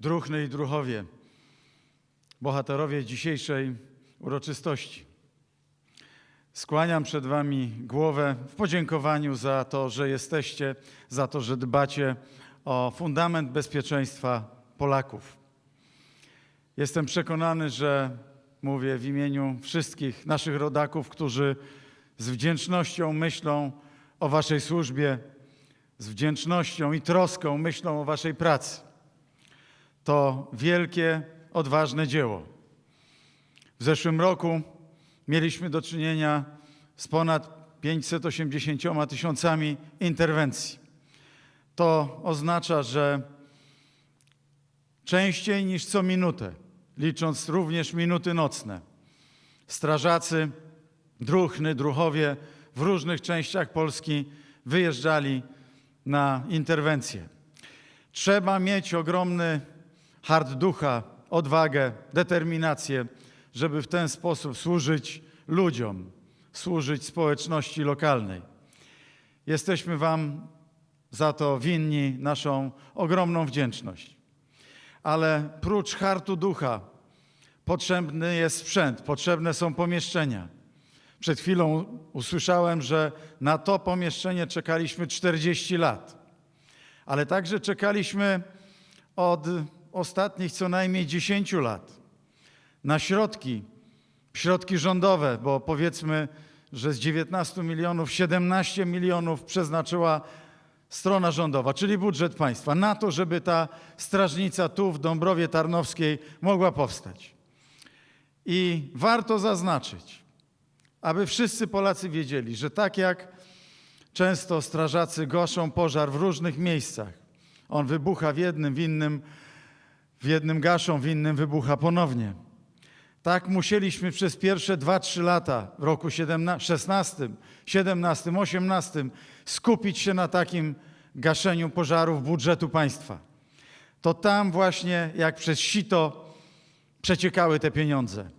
Druhny i druhowie, bohaterowie dzisiejszej uroczystości. Skłaniam przed Wami głowę w podziękowaniu za to, że jesteście, za to, że dbacie o fundament bezpieczeństwa Polaków. Jestem przekonany, że mówię w imieniu wszystkich naszych rodaków, którzy z wdzięcznością myślą o Waszej służbie, z wdzięcznością i troską myślą o Waszej pracy. To wielkie, odważne dzieło. W zeszłym roku mieliśmy do czynienia z ponad 580 tysiącami interwencji. To oznacza, że częściej niż co minutę, licząc również minuty nocne, strażacy, druhny, druhowie w różnych częściach Polski wyjeżdżali na interwencje. Trzeba mieć ogromny hart ducha, odwagę, determinację, żeby w ten sposób służyć ludziom, służyć społeczności lokalnej. Jesteśmy Wam za to winni naszą ogromną wdzięczność. Ale prócz hartu ducha potrzebny jest sprzęt, potrzebne są pomieszczenia. Przed chwilą usłyszałem, że na to pomieszczenie czekaliśmy 40 lat, ale także czekaliśmy od ostatnich co najmniej 10 lat na środki, środki rządowe, bo powiedzmy, że z 19 milionów 17 milionów przeznaczyła strona rządowa, czyli budżet państwa, na to, żeby ta strażnica tu w Dąbrowie Tarnowskiej mogła powstać. I warto zaznaczyć, aby wszyscy Polacy wiedzieli, że tak jak często strażacy gaszą pożar w różnych miejscach, on wybucha w jednym, w innym, w jednym gaszą, w innym wybucha ponownie. Tak musieliśmy przez pierwsze 2-3 lata w roku 16, 17, 18 skupić się na takim gaszeniu pożarów budżetu państwa. To tam właśnie jak przez sito przeciekały te pieniądze,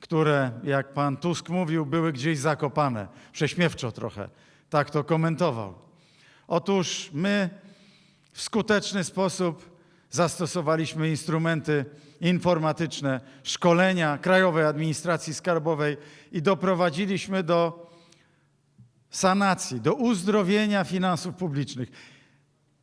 które, jak pan Tusk mówił, były gdzieś zakopane. Prześmiewczo trochę, tak to komentował. Otóż my w skuteczny sposób zastosowaliśmy instrumenty informatyczne, szkolenia Krajowej Administracji Skarbowej i doprowadziliśmy do sanacji, do uzdrowienia finansów publicznych.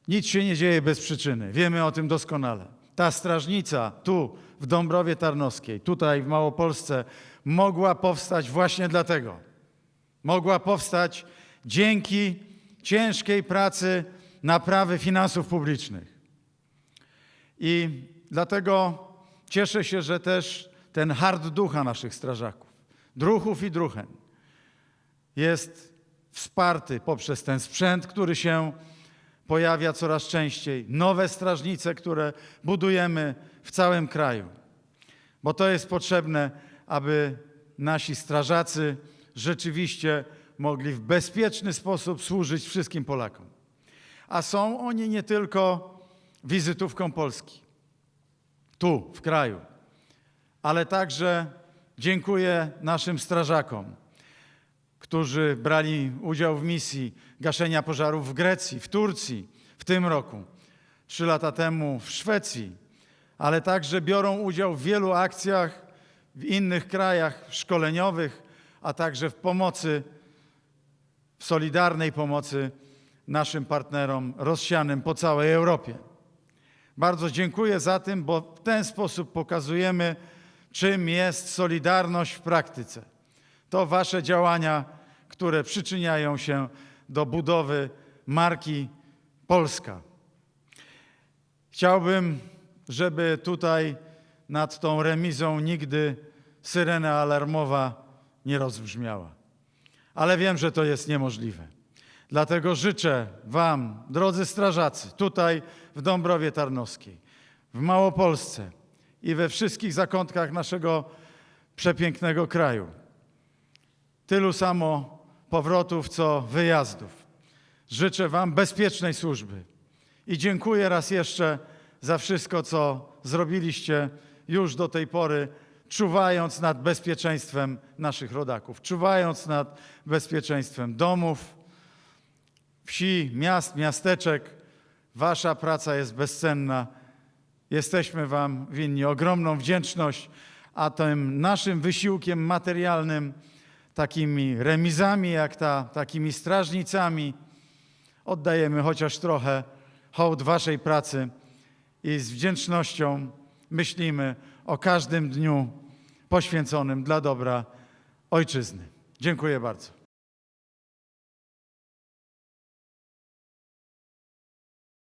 Nic się nie dzieje bez przyczyny. Wiemy o tym doskonale. Ta strażnica tu w Dąbrowie Tarnowskiej, tutaj w Małopolsce, mogła powstać właśnie dlatego. Mogła powstać dzięki ciężkiej pracy naprawy finansów publicznych. I dlatego cieszę się, że też ten hart ducha naszych strażaków, druchów i druchen, jest wsparty poprzez ten sprzęt, który się pojawia coraz częściej, nowe strażnice, które budujemy w całym kraju. Bo to jest potrzebne, aby nasi strażacy rzeczywiście mogli w bezpieczny sposób służyć wszystkim Polakom. A są oni nie tylko wizytówką Polski, tu w kraju, ale także dziękuję naszym strażakom, którzy brali udział w misji gaszenia pożarów w Grecji, w Turcji w tym roku, trzy lata temu w Szwecji, ale także biorą udział w wielu akcjach w innych krajach szkoleniowych, a także w pomocy, w solidarnej pomocy naszym partnerom rozsianym po całej Europie. Bardzo dziękuję za tym, bo w ten sposób pokazujemy, czym jest solidarność w praktyce. To Wasze działania, które przyczyniają się do budowy marki Polska. Chciałbym, żeby tutaj nad tą remizą nigdy syrena alarmowa nie rozbrzmiała. Ale wiem, że to jest niemożliwe. Dlatego życzę Wam, drodzy strażacy, tutaj w Dąbrowie Tarnowskiej, w Małopolsce i we wszystkich zakątkach naszego przepięknego kraju, tylu samo powrotów, co wyjazdów. Życzę Wam bezpiecznej służby i dziękuję raz jeszcze za wszystko, co zrobiliście już do tej pory, czuwając nad bezpieczeństwem naszych rodaków, czuwając nad bezpieczeństwem domów, wsi, miast, miasteczek. Wasza praca jest bezcenna Jesteśmy Wam winni ogromną wdzięczność, a tym naszym wysiłkiem materialnym, takimi remizami jak ta, takimi strażnicami, oddajemy chociaż trochę hołd Waszej pracy i z wdzięcznością myślimy o każdym dniu poświęconym dla dobra Ojczyzny. Dziękuję bardzo.